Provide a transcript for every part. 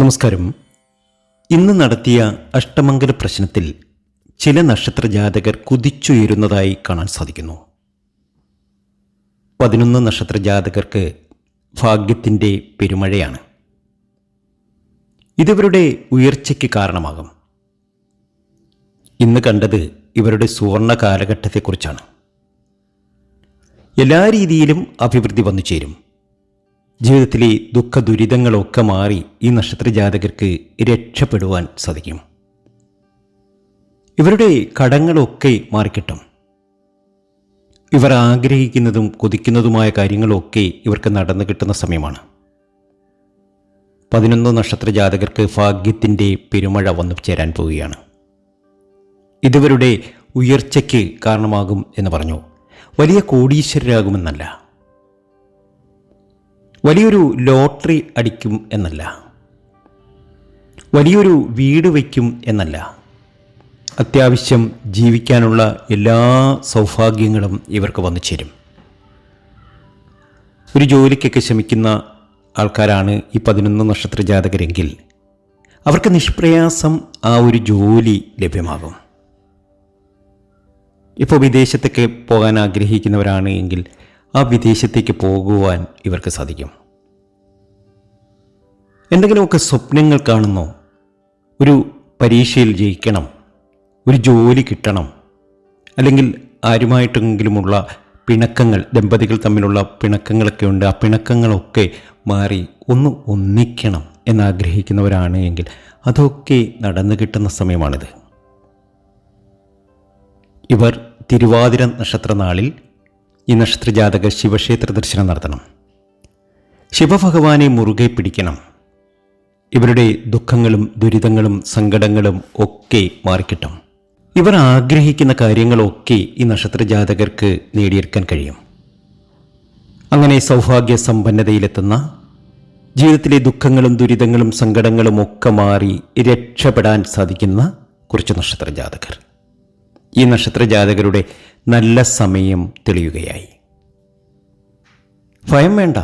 നമസ്കാരം. ഇന്ന് നടത്തിയ അഷ്ടമംഗല പ്രശ്നത്തിൽ ചില നക്ഷത്ര ജാതകർ കുതിച്ചുയരുന്നതായി കാണാൻ സാധിക്കുന്നു. പതിനൊന്ന് നക്ഷത്ര ജാതകർക്ക് ഭാഗ്യത്തിന്റെ പെരുമഴയാണ്. ഇതിവരുടെ ഉയർച്ചയ്ക്ക് കാരണമാകും. ഇന്ന് കണ്ടത് ഇവരുടെ സുവർണ കാലഘട്ടത്തെക്കുറിച്ചാണ്. എല്ലാ രീതിയിലും അഭിവൃദ്ധി വന്നു ചേരും ജീവിതത്തിലെ ദുഃഖ ദുരിതങ്ങളൊക്കെ മാറി ഈ നക്ഷത്ര ജാതകർക്ക് രക്ഷപ്പെടുവാൻ സാധിക്കും. ഇവരുടെ കടങ്ങളൊക്കെ മാറിക്കിട്ടും. ഇവർ ആഗ്രഹിക്കുന്നതും കൊതിക്കുന്നതുമായ കാര്യങ്ങളൊക്കെ ഇവർക്ക് നടന്നു കിട്ടുന്ന സമയമാണ്. പതിനൊന്ന് നക്ഷത്ര ജാതകർക്ക് ഭാഗ്യത്തിന്റെ പെരുമഴ വന്നു ചേരാൻ പോവുകയാണ്. ഇതിവരുടെ ഉയർച്ചയ്ക്ക് കാരണമാകും എന്ന് പറഞ്ഞു. വലിയ കോടീശ്വരരാകുമെന്നല്ല. വലിയൊരു ലോട്ടറി അടിക്കും എന്നല്ല. വലിയൊരു വീട് വയ്ക്കും എന്നല്ല. അത്യാവശ്യം ജീവിക്കാനുള്ള എല്ലാ സൗഭാഗ്യങ്ങളും ഇവർക്ക് വന്നു ചേരും. ഒരു ജോലിക്കൊക്കെ ശ്രമിക്കുന്ന ആൾക്കാരാണ് ഈ പതിനൊന്ന് നക്ഷത്ര ജാതകരെങ്കിൽ അവർക്ക് നിഷ്പ്രയാസം ആ ഒരു ജോലി ലഭ്യമാകും. ഇപ്പോൾ വിദേശത്തൊക്കെ പോകാൻ ആഗ്രഹിക്കുന്നവരാണ് എങ്കിൽ ആ വിദേശത്തേക്ക് പോകുവാൻ ഇവർക്ക് സാധിക്കും. എന്തെങ്കിലുമൊക്കെ സ്വപ്നങ്ങൾ കാണുന്നു. ഒരു പരീക്ഷയിൽ ജയിക്കണം. ഒരു ജോലി കിട്ടണം. അല്ലെങ്കിൽ ആരുമായിട്ടെങ്കിലുമുള്ള പിണക്കങ്ങൾ ദമ്പതികൾ തമ്മിലുള്ള പിണക്കങ്ങളൊക്കെ ഉണ്ട്. ആ പിണക്കങ്ങളൊക്കെ മാറി ഒന്ന് ഒന്നിക്കണം എന്നാഗ്രഹിക്കുന്നവരാണ് എങ്കിൽ അതൊക്കെ നടന്നു കിട്ടുന്ന സമയമാണിത്. ഇവർ തിരുവാതിര നക്ഷത്ര നാളിൽ ഈ നക്ഷത്രജാതക ശിവക്ഷേത്ര ദർശനം നടത്തണം. ശിവഭഗവാനെ മുറുകെ പിടിക്കണം. ഇവരുടെ ദുഃഖങ്ങളും ദുരിതങ്ങളും സങ്കടങ്ങളും ഒക്കെ മാറിക്കിട്ടും. ഇവർ ആഗ്രഹിക്കുന്ന കാര്യങ്ങളൊക്കെ ഈ നക്ഷത്രജാതകർക്ക് നേടിയെടുക്കാൻ കഴിയും. അങ്ങനെ സൗഭാഗ്യ സമ്പന്നതയിലെത്തുന്ന ജീവിതത്തിലെ ദുഃഖങ്ങളും ദുരിതങ്ങളും സങ്കടങ്ങളും ഒക്കെ മാറി രക്ഷപ്പെടാൻ സാധിക്കുന്ന കുറച്ച് നക്ഷത്രജാതകർ. ഈ നക്ഷത്രജാതകരുടെ നല്ല സമയം തെളിയുകയായി. ഭയം വേണ്ട.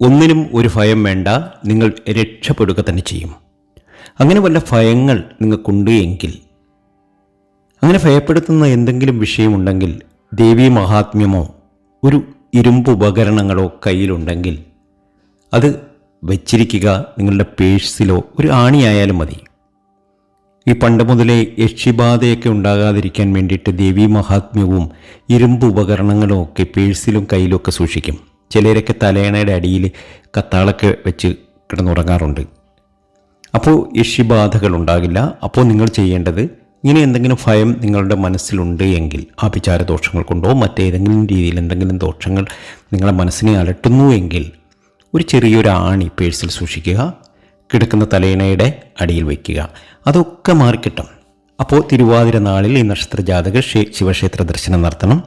ഒന്നിനും ഒരു ഭയം വേണ്ട. നിങ്ങൾ രക്ഷപ്പെടുക തന്നെ ചെയ്യും. അങ്ങനെ വല്ല ഭയങ്ങൾ നിങ്ങൾക്കുണ്ട് എങ്കിൽ അങ്ങനെ ഭയപ്പെടുത്തുന്ന എന്തെങ്കിലും വിഷയമുണ്ടെങ്കിൽ ദേവി മഹാത്മ്യമോ ഒരു ഇരുമ്പ് ഉപകരണങ്ങളോ കയ്യിലുണ്ടെങ്കിൽ അത് വച്ചിരിക്കുക നിങ്ങളുടെ പേഴ്സിലോ ഒരു ആണിയായാലും മതി. ഈ പണ്ട് മുതലേ യക്ഷിബാധയൊക്കെ ഉണ്ടാകാതിരിക്കാൻ വേണ്ടിയിട്ട് ദേവീ മഹാത്മ്യവും ഇരുമ്പ് ഉപകരണങ്ങളും ഒക്കെ പേഴ്സിലും കയ്യിലും ഒക്കെ സൂക്ഷിക്കും. ചിലരൊക്കെ തലയണയുടെ അടിയിൽ കത്താളൊക്കെ വെച്ച് കിടന്നുറങ്ങാറുണ്ട്. അപ്പോൾ യക്ഷിബാധകൾ ഉണ്ടാകില്ല. അപ്പോൾ നിങ്ങൾ ചെയ്യേണ്ടത് ഇങ്ങനെ എന്തെങ്കിലും ഭയം നിങ്ങളുടെ മനസ്സിലുണ്ട് എങ്കിൽ ആഭിചാര ദോഷങ്ങൾ കൊണ്ടോ മറ്റേതെങ്കിലും രീതിയിൽ എന്തെങ്കിലും ദോഷങ്ങൾ നിങ്ങളുടെ മനസ്സിനെ അലട്ടുന്നു എങ്കിൽ ഒരു ചെറിയൊരു ആണി പേഴ്സിൽ സൂക്ഷിക്കുക. കിടക്കുന്ന തലയിണയുടെ അടിയിൽ വയ്ക്കുക. അതൊക്കെ മാറിക്കിട്ടും. അപ്പോൾ തിരുവാതിര നാളിൽ ഈ നക്ഷത്ര ജാതകർ ശിവക്ഷേത്ര ദർശനം നടത്തണം.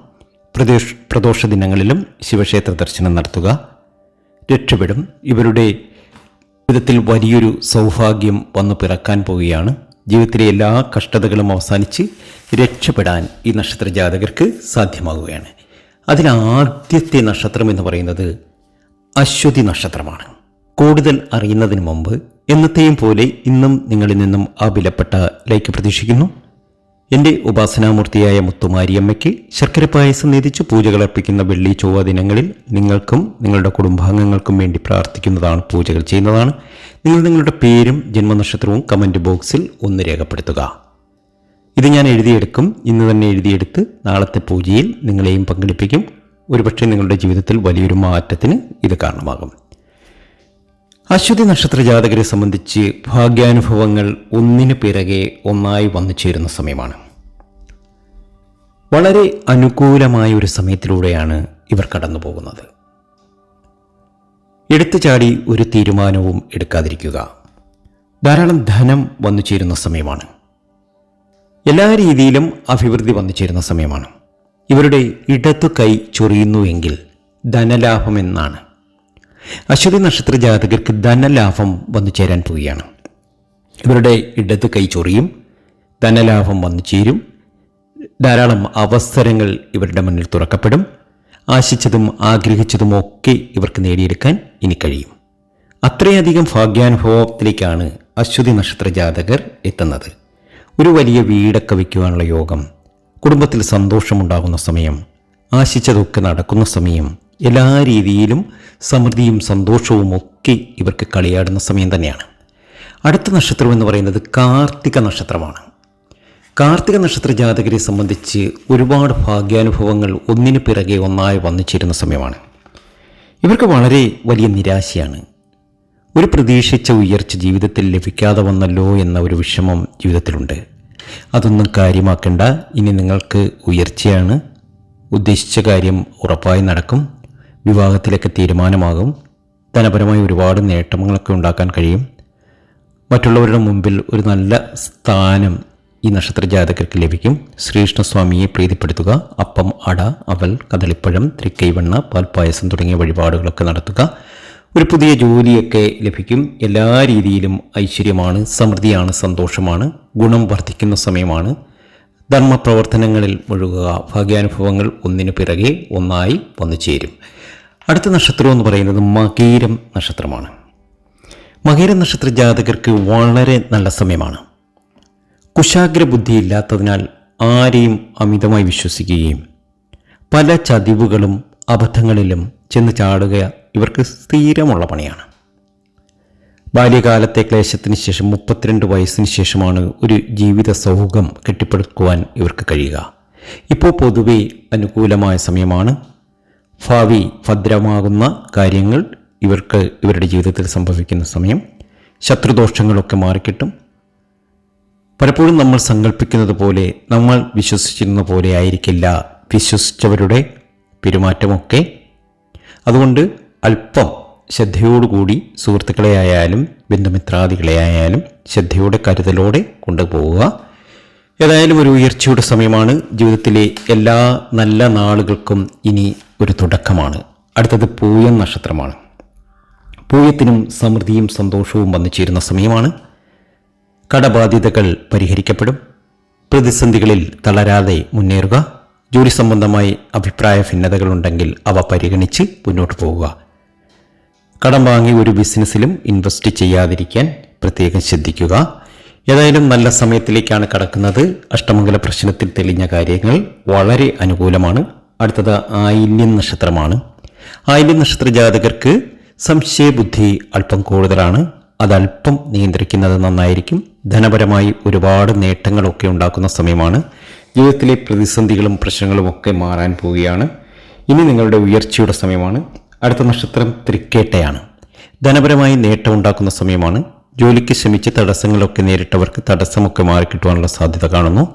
പ്രദോഷ പ്രദോഷ ദിനങ്ങളിലും ശിവക്ഷേത്ര ദർശനം നടത്തുക. രക്ഷപ്പെടും. ഇവരുടെ ജീവിതത്തിൽ വലിയൊരു സൗഭാഗ്യം വന്നു പിറക്കാൻ പോവുകയാണ്. ജീവിതത്തിലെ എല്ലാ കഷ്ടതകളും അവസാനിച്ച് രക്ഷപ്പെടാൻ ഈ നക്ഷത്ര ജാതകർക്ക് സാധ്യമാകുകയാണ് അതിലാദ്യത്തെ നക്ഷത്രം എന്ന് പറയുന്നത് അശ്വതി നക്ഷത്രമാണ്. കൂടുതൽ അറിയുന്നതിന് മുമ്പ് എന്നത്തെയും പോലെ ഇന്നും നിങ്ങളിൽ നിന്നും ആ വിലപ്പെട്ട ലൈക്ക് പ്രതീക്ഷിക്കുന്നു. എന്റെ ഉപാസനാമൂർത്തിയായ മുത്തുമാരിയമ്മയ്ക്ക് ശർക്കര പായസം നീതിച്ച് പൂജകൾ അർപ്പിക്കുന്ന വെള്ളി ചൊവ്വ ദിനങ്ങളിൽ നിങ്ങൾക്കും നിങ്ങളുടെ കുടുംബാംഗങ്ങൾക്കും വേണ്ടി പ്രാർത്ഥിക്കുന്നതാണ് പൂജകൾ ചെയ്യുന്നതാണ്. നിങ്ങൾ നിങ്ങളുടെ പേരും ജന്മനക്ഷത്രവും കമന്റ് ബോക്സിൽ ഒന്ന് രേഖപ്പെടുത്തുക. ഇത് ഞാൻ എഴുതിയെടുക്കും. ഇന്ന് തന്നെ എഴുതിയെടുത്ത് നാളത്തെ പൂജയിൽ നിങ്ങളെയും പങ്കെടുപ്പിക്കും. ഒരുപക്ഷെ നിങ്ങളുടെ ജീവിതത്തിൽ വലിയൊരു മാറ്റത്തിന് ഇത് കാരണമാകും. അശ്വതി നക്ഷത്ര ജാതകരെ സംബന്ധിച്ച് ഭാഗ്യാനുഭവങ്ങൾ ഒന്നിനു പിറകെ ഒന്നായി വന്നു ചേരുന്ന സമയമാണ്. വളരെ അനുകൂലമായ ഒരു സമയത്തിലൂടെയാണ് ഇവർ കടന്നു പോകുന്നത്. എടുത്തു ചാടി ഒരു തീരുമാനവും എടുക്കാതിരിക്കുക. ധാരാളം ധനം വന്നു ചേരുന്ന സമയമാണ്. എല്ലാ രീതിയിലും അഭിവൃദ്ധി വന്നു ചേരുന്ന സമയമാണ്. ഇവരുടെ ഇടത്തു കൈ ചൊറിയുന്നുവെങ്കിൽ ധനലാഭം എന്നാണ്. അശ്വതി നക്ഷത്ര ജാതകർക്ക് ധനലാഭം വന്നു ചേരാൻ പോവുകയാണ്. ഇവരുടെ ഇടത് കൈ ചൊറിയും ധനലാഭം വന്നു ചേരും. ധാരാളം അവസരങ്ങൾ ഇവരുടെ മുന്നിൽ തുറക്കപ്പെടും. ആശിച്ചതും ആഗ്രഹിച്ചതുമൊക്കെ ഇവർക്ക് നേടിയെടുക്കാൻ ഇനി കഴിയും. അത്രയധികം ഭാഗ്യാനുഭവത്തിലേക്കാണ് അശ്വതി നക്ഷത്ര ജാതകർ എത്തുന്നത്. ഒരു വലിയ വീടൊക്കെ വയ്ക്കുവാനുള്ള യോഗം കുടുംബത്തിൽ സന്തോഷമുണ്ടാകുന്ന സമയം ആശിച്ചതൊക്കെ നടക്കുന്ന സമയം എല്ലാ രീതിയിലും സമൃദ്ധിയും സന്തോഷവും ഒക്കെ ഇവർക്ക് കളിയാടുന്ന സമയം തന്നെയാണ്. അടുത്ത നക്ഷത്രം എന്ന് പറയുന്നത് കാർത്തിക നക്ഷത്രമാണ്. കാർത്തിക നക്ഷത്ര ജാതകരെ സംബന്ധിച്ച് ഒരുപാട് ഭാഗ്യാനുഭവങ്ങൾ ഒന്നിനു പിറകെ ഒന്നായി വന്നു ചേരുന്ന സമയമാണ്. ഇവർക്ക് വളരെ വലിയ നിരാശയാണ്. ഒരു പ്രതീക്ഷിച്ച ഉയർച്ച ജീവിതത്തിൽ ലഭിക്കാതെ വന്നല്ലോ എന്ന ഒരു വിഷമം ജീവിതത്തിലുണ്ട്. അതൊന്നും കാര്യമാക്കേണ്ട. ഇനി നിങ്ങൾക്ക് ഉയർച്ചയാണ്. ഉദ്ദേശിച്ച കാര്യം ഉറപ്പായി നടക്കും. വിവാഹത്തിലൊക്കെ തീരുമാനമാകും. ധനപരമായി ഒരുപാട് നേട്ടങ്ങളൊക്കെ ഉണ്ടാക്കാൻ കഴിയും. മറ്റുള്ളവരുടെ മുമ്പിൽ ഒരു നല്ല സ്ഥാനം ഈ നക്ഷത്ര ജാതകർക്ക് ലഭിക്കും. ശ്രീകൃഷ്ണസ്വാമിയെ പ്രീതിപ്പെടുത്തുക അപ്പം അട അവൽ കദളിപ്പഴം തൃക്കൈവണ്ണ പാൽപ്പായസം തുടങ്ങിയ വഴിപാടുകളൊക്കെ നടത്തുക. ഒരു പുതിയ ജോലിയൊക്കെ ലഭിക്കും. എല്ലാ രീതിയിലും ഐശ്വര്യമാണ് സമൃദ്ധിയാണ് സന്തോഷമാണ് ഗുണം വർദ്ധിക്കുന്ന സമയമാണ്. ധർമ്മപ്രവർത്തനങ്ങളിൽ മുഴുകുക ഭാഗ്യാനുഭവങ്ങൾ ഒന്നിനു പിറകെ ഒന്നായി വന്നു ചേരും അടുത്ത നക്ഷത്രം എന്ന് പറയുന്നത് മകീരം നക്ഷത്രമാണ്. മകീരം നക്ഷത്ര ജാതകർക്ക് വളരെ നല്ല സമയമാണ്. കുശാഗ്ര ബുദ്ധി ഇല്ലാത്തതിനാൽ ആരെയും അമിതമായി വിശ്വസിക്കുകയും പല ചതിവുകളും അബദ്ധങ്ങളിലും ചെന്ന് ചാടുക ഇവർക്ക് സ്ഥിരമുള്ള പണിയാണ്. ബാല്യകാലത്തെ ക്ലേശത്തിന് ശേഷം മുപ്പത്തിരണ്ട് വയസ്സിന് ശേഷമാണ് ഒരു ജീവിത സൗഹൃദം കെട്ടിപ്പടുക്കുവാൻ ഇവർക്ക് കഴിയുക. ഇപ്പോൾ പൊതുവെ അനുകൂലമായ സമയമാണ്. ഭാവി ഭദ്രമാകുന്ന കാര്യങ്ങൾ ഇവർക്ക് ഇവരുടെ ജീവിതത്തിൽ സംഭവിക്കുന്ന സമയം ശത്രുദോഷങ്ങളൊക്കെ മാറിക്കിട്ടും. പലപ്പോഴും നമ്മൾ സങ്കല്പിക്കുന്നത് പോലെ നമ്മൾ വിശ്വസിച്ചിരുന്ന പോലെ ആയിരിക്കില്ല വിശ്വസിച്ചവരുടെ പെരുമാറ്റമൊക്കെ. അതുകൊണ്ട് അല്പം ശ്രദ്ധയോടുകൂടി സുഹൃത്തുക്കളെ ആയാലും ബന്ധുമിത്രാദികളെ ആയാലും ശ്രദ്ധയോടെ കരുതലോടെ കൊണ്ടുപോവുക. ഏതായാലും ഒരു ഉയർച്ചയുടെ സമയമാണ്. ജീവിതത്തിലെ എല്ലാ നല്ല നാളുകൾക്കും ഇനി ഒരു തുടക്കമാണ്. അടുത്തത് പൂയം നക്ഷത്രമാണ്. പൂയത്തിനും സമൃദ്ധിയും സന്തോഷവും വന്നു ചേരുന്ന സമയമാണ്. കടബാധ്യതകൾ പരിഹരിക്കപ്പെടും. പ്രതിസന്ധികളിൽ തളരാതെ മുന്നേറുക. ജോലി സംബന്ധമായി അഭിപ്രായ ഭിന്നതകളുണ്ടെങ്കിൽ അവ പരിഗണിച്ച് മുന്നോട്ട് പോവുക. കടം വാങ്ങി ഒരു ബിസിനസ്സിലും ഇൻവെസ്റ്റ് ചെയ്യാതിരിക്കാൻ പ്രത്യേകം ശ്രദ്ധിക്കുക. ഏതായാലും നല്ല സമയത്തിലേക്കാണ് കടക്കുന്നത്. അഷ്ടമംഗല പ്രശ്നത്തിൽ തെളിഞ്ഞ കാര്യങ്ങൾ വളരെ അനുകൂലമാണ്. അടുത്തത് ആയില്യം നക്ഷത്രമാണ്. ആയില്യം നക്ഷത്ര ജാതകർക്ക് സംശയബുദ്ധി അല്പം കൂടുതലാണ്. അതല്പം നിയന്ത്രിക്കുന്നത് നന്നായിരിക്കും. ധനപരമായി ഒരുപാട് നേട്ടങ്ങളൊക്കെ ഉണ്ടാക്കുന്ന സമയമാണ്. ജീവിതത്തിലെ പ്രതിസന്ധികളും പ്രശ്നങ്ങളും ഒക്കെ മാറാൻ പോവുകയാണ്. ഇനി നിങ്ങളുടെ ഉയർച്ചയുടെ സമയമാണ്. അടുത്ത നക്ഷത്രം തൃക്കേട്ടയാണ്. ധനപരമായി നേട്ടം ഉണ്ടാക്കുന്ന സമയമാണ്. ജോലിക്ക് ശ്രമിച്ച് തടസ്സങ്ങളൊക്കെ നേരിട്ടവർക്ക് തടസ്സമൊക്കെ മാറിക്കിട്ടുവാനുള്ള സാധ്യത കാണുന്നു.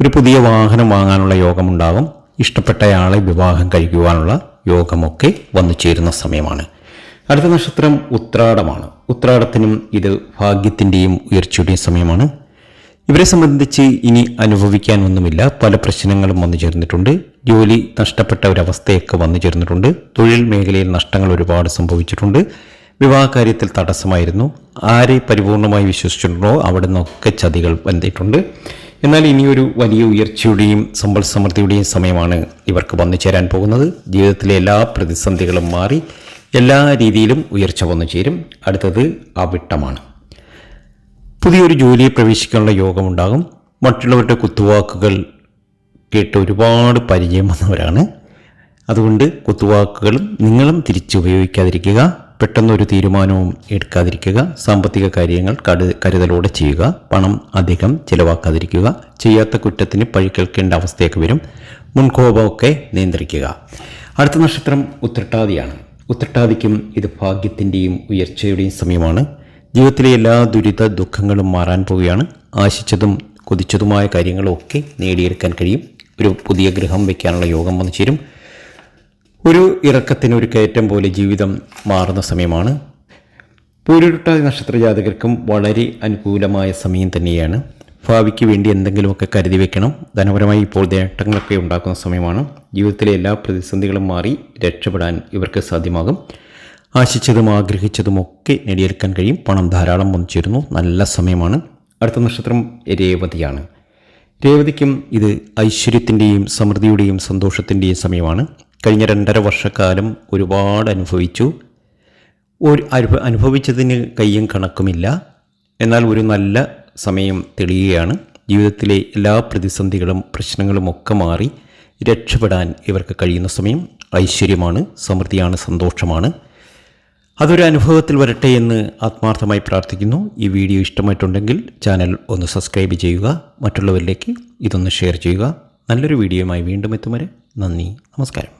ഒരു പുതിയ വാഹനം വാങ്ങാനുള്ള യോഗമുണ്ടാകും ഇഷ്ടപ്പെട്ടയാളെ വിവാഹം കഴിക്കുവാനുള്ള യോഗമൊക്കെ വന്നു ചേരുന്ന സമയമാണ്. അടുത്ത നക്ഷത്രം ഉത്രാടമാണ്. ഉത്രാടത്തിനും ഇത് ഭാഗ്യത്തിന്റെയും ഉയർച്ചയുടെയും സമയമാണ്. ഇവരെ സംബന്ധിച്ച് ഇനി അനുഭവിക്കാനൊന്നുമില്ല. പല പ്രശ്നങ്ങളും വന്നു ചേർന്നിട്ടുണ്ട്. ജോലി നഷ്ടപ്പെട്ട ഒരവസ്ഥയൊക്കെ വന്നു ചേർന്നിട്ടുണ്ട്. തൊഴിൽ മേഖലയിൽ നഷ്ടങ്ങൾ ഒരുപാട് സംഭവിച്ചിട്ടുണ്ട്. വിവാഹ കാര്യത്തിൽ തടസ്സമായിരുന്നു. ആരെ പരിപൂർണമായി വിശ്വസിച്ചിട്ടുണ്ടോ? അവിടെ നിന്നൊക്കെ ചതികൾ വന്നിട്ടുണ്ട്. എന്നാൽ ഇനിയൊരു വലിയ ഉയർച്ചയുടെയും സമ്പൽ സമൃദ്ധിയുടെയും സമയമാണ് ഇവർക്ക് വന്നു ചേരാൻ പോകുന്നത്. ജീവിതത്തിലെ എല്ലാ പ്രതിസന്ധികളും മാറി എല്ലാ രീതിയിലും ഉയർച്ച വന്നു ചേരും. അടുത്തത് അവിട്ടമാണ്. പുതിയൊരു ജോലിയെ പ്രവേശിക്കാനുള്ള യോഗമുണ്ടാകും. മറ്റുള്ളവരുടെ കുത്തുവാക്കുകൾ കേട്ട് ഒരുപാട് പരിചയം വന്നവരാണ്. അതുകൊണ്ട് കുത്തുവാക്കുകളും നിങ്ങളും തിരിച്ചുപയോഗിക്കാതിരിക്കുക പെട്ടെന്നൊരു തീരുമാനവും എടുക്കാതിരിക്കുക. സാമ്പത്തിക കാര്യങ്ങൾ കരുതലോടെ ചെയ്യുക. പണം അധികം ചിലവാക്കാതിരിക്കുക. ചെയ്യാത്ത കുറ്റത്തിന് പഴി കേൾക്കേണ്ട അവസ്ഥയൊക്കെ വരും. മുൻകോപമൊക്കെ നിയന്ത്രിക്കുക. അടുത്ത നക്ഷത്രം ഉത്രട്ടാതിയാണ്. ഉത്രട്ടാതിക്കും ഇത് ഭാഗ്യത്തിന്റെയും ഉയർച്ചയുടെയും സമയമാണ്. ജീവിതത്തിലെ എല്ലാ ദുരിത ദുഃഖങ്ങളും മാറാൻ പോവുകയാണ്. ആശിച്ചതും കൊതിച്ചതുമായ കാര്യങ്ങളൊക്കെ നേടിയെടുക്കാൻ കഴിയും. ഒരു പുതിയ ഗൃഹം വയ്ക്കാനുള്ള യോഗം വന്നു ചേരും. ഒരു ഇറക്കത്തിന് ഒരു കയറ്റം പോലെ ജീവിതം മാറുന്ന സമയമാണ്. പൂരുരുട്ടാതി നക്ഷത്ര ജാതകർക്കും വളരെ അനുകൂലമായ സമയം തന്നെയാണ്. ഭാവിക്ക് വേണ്ടി എന്തെങ്കിലുമൊക്കെ കരുതി വെക്കണം. ധനപരമായി ഇപ്പോൾ നേട്ടങ്ങളൊക്കെ ഉണ്ടാക്കുന്ന സമയമാണ്. ജീവിതത്തിലെ എല്ലാ പ്രതിസന്ധികളും മാറി രക്ഷപ്പെടാൻ ഇവർക്ക് സാധ്യമാകും. ആശിച്ചതും ആഗ്രഹിച്ചതും ഒക്കെ നേടിയെടുക്കാൻ കഴിയും. പണം ധാരാളം വന്നു ചേരുന്നു. നല്ല സമയമാണ്. അടുത്ത നക്ഷത്രം രേവതിയാണ്. രേവതിക്കും ഇത് ഐശ്വര്യത്തിന്റെയും സമൃദ്ധിയുടെയും സന്തോഷത്തിന്റെയും സമയമാണ്. കഴിഞ്ഞ രണ്ടര വർഷക്കാലം ഒരുപാട് അനുഭവിച്ചു. ഒരു അനുഭ അനുഭവിച്ചതിന് കയ്യും കണക്കുമില്ല. എന്നാൽ ഒരു നല്ല സമയം തെളിയുകയാണ്. ജീവിതത്തിലെ എല്ലാ പ്രതിസന്ധികളും പ്രശ്നങ്ങളും ഒക്കെ മാറി രക്ഷപ്പെടാൻ ഇവർക്ക് കഴിയുന്ന സമയം ഐശ്വര്യമാണ് സമൃദ്ധിയാണ് സന്തോഷമാണ്. അതൊരു അനുഭവത്തിൽ വരട്ടെ എന്ന് ആത്മാർത്ഥമായി പ്രാർത്ഥിക്കുന്നു. ഈ വീഡിയോ ഇഷ്ടമായിട്ടുണ്ടെങ്കിൽ ചാനൽ ഒന്ന് സബ്സ്ക്രൈബ് ചെയ്യുക മറ്റുള്ളവരിലേക്ക് ഇതൊന്ന് ഷെയർ ചെയ്യുക. നല്ലൊരു വീഡിയോയുമായി വീണ്ടും എത്തും വരെ നന്ദി നമസ്കാരം.